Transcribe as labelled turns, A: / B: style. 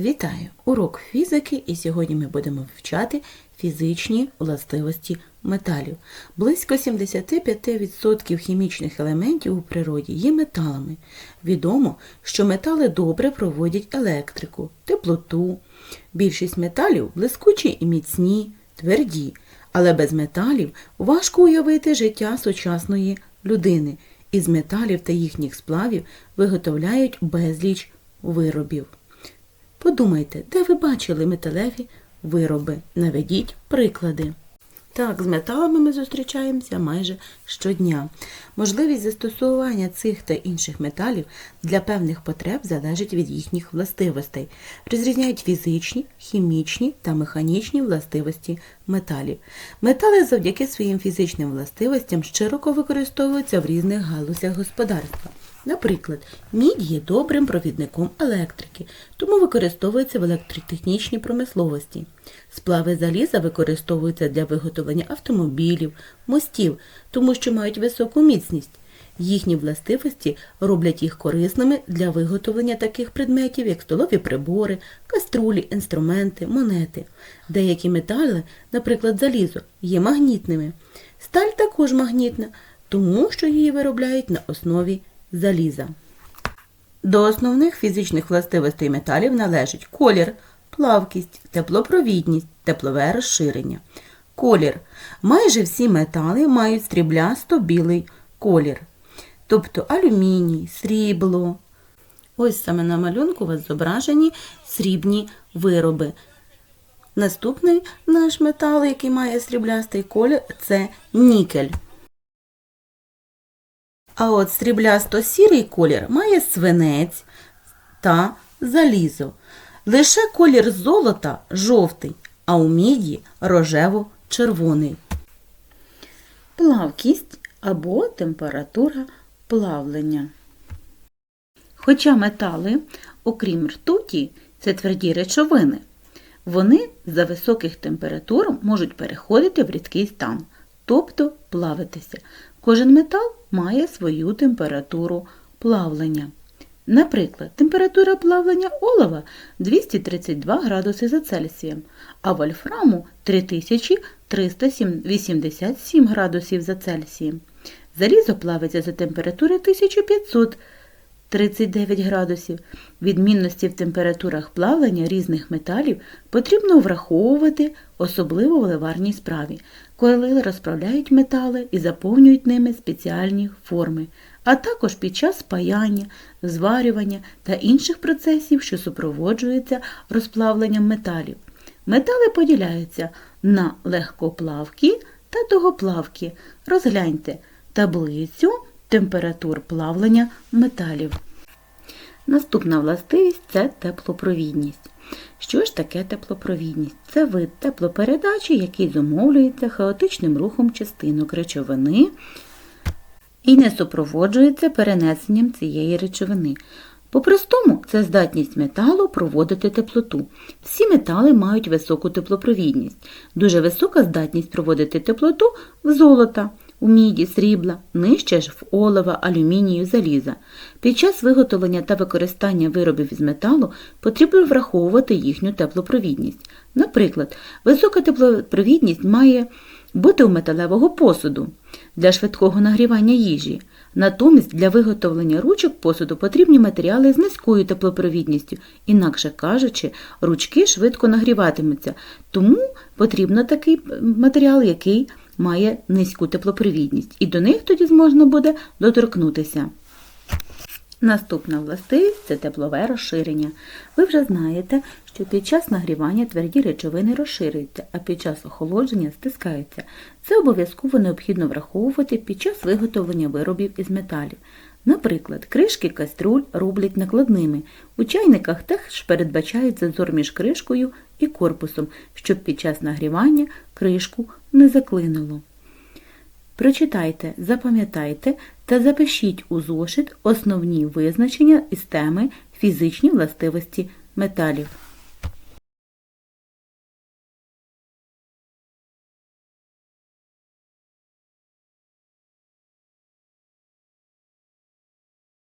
A: Вітаю! Урок фізики і сьогодні ми будемо вивчати фізичні властивості металів. Близько 75% хімічних елементів у природі є металами. Відомо, що метали добре проводять електрику, теплоту. Більшість металів блискучі і міцні, тверді, але без металів важко уявити життя сучасної людини. Із металів та їхніх сплавів виготовляють безліч виробів. Подумайте, де ви бачили металеві вироби? Наведіть приклади. Так, з металами ми зустрічаємося майже щодня. Можливість застосування цих та інших металів для певних потреб залежить від їхніх властивостей. Розрізняють фізичні, хімічні та механічні властивості металів. Метали завдяки своїм фізичним властивостям широко використовуються в різних галузях господарства. Наприклад, мідь є добрим провідником електрики, тому використовується в електротехнічній промисловості. Сплави заліза використовуються для виготовлення автомобілів, мостів, тому що мають високу міцність. Їхні властивості роблять їх корисними для виготовлення таких предметів, як столові прибори, каструлі, інструменти, монети. Деякі метали, наприклад, залізо, є магнітними. Сталь також магнітна, тому що її виробляють на основі заліза. До основних фізичних властивостей металів належить колір, плавкість, теплопровідність, теплове розширення. Колір. Майже всі метали мають сріблясто-білий колір, тобто алюміній, срібло. Ось саме на малюнку у вас зображені срібні вироби. Наступний наш метал, який має сріблястий колір, це нікель. А от сріблясто-сірий колір має свинець та залізо. Лише колір золота жовтий, а у міді рожево-червоний. Плавкість або температура плавлення. Хоча метали, окрім ртуті, це тверді речовини, вони за високих температур можуть переходити в рідкий стан, тобто плавитися. Кожен метал має свою температуру плавлення. Наприклад, температура плавлення олова 232 градуси за Цельсієм, а вольфраму 3387 градусів за Цельсієм. Залізо плавиться за температури 1500 градусів. Відмінності в температурах плавлення різних металів потрібно враховувати, особливо в ливарній справі, коли розправляють метали і заповнюють ними спеціальні форми, а також під час спаяння, зварювання та інших процесів, що супроводжуються розплавленням металів. Метали поділяються на легкоплавкі та тугоплавкі. Розгляньте таблицю температур плавлення металів. Наступна властивість це теплопровідність. Що ж таке теплопровідність? Це вид теплопередачі, який зумовлюється хаотичним рухом частинок речовини і не супроводжується перенесенням цієї речовини. По-простому, це здатність металу проводити теплоту. Всі метали мають високу теплопровідність. Дуже висока здатність проводити теплоту в золота, у міді, срібла, нижче ж в олова, алюмінію, заліза. Під час виготовлення та використання виробів із металу потрібно враховувати їхню теплопровідність. Наприклад, висока теплопровідність має бути у металевого посуду для швидкого нагрівання їжі. Натомість для виготовлення ручок посуду потрібні матеріали з низькою теплопровідністю, інакше кажучи, ручки швидко нагріватимуться, тому потрібно такий матеріал, який має низьку теплопривідність, і до них тоді зможна буде доторкнутися. Наступна властивість це теплове розширення. Ви вже знаєте, що під час нагрівання тверді речовини розширюються, а під час охолодження стискаються. Це обов'язково необхідно враховувати під час виготовлення виробів із металів. Наприклад, кришки каструль роблять накладними. У чайниках теж передбачають зазор між кришкою і корпусом, щоб під час нагрівання кришку не заклинуло. Прочитайте, запам'ятайте та запишіть у зошит основні визначення із теми фізичні властивості металів.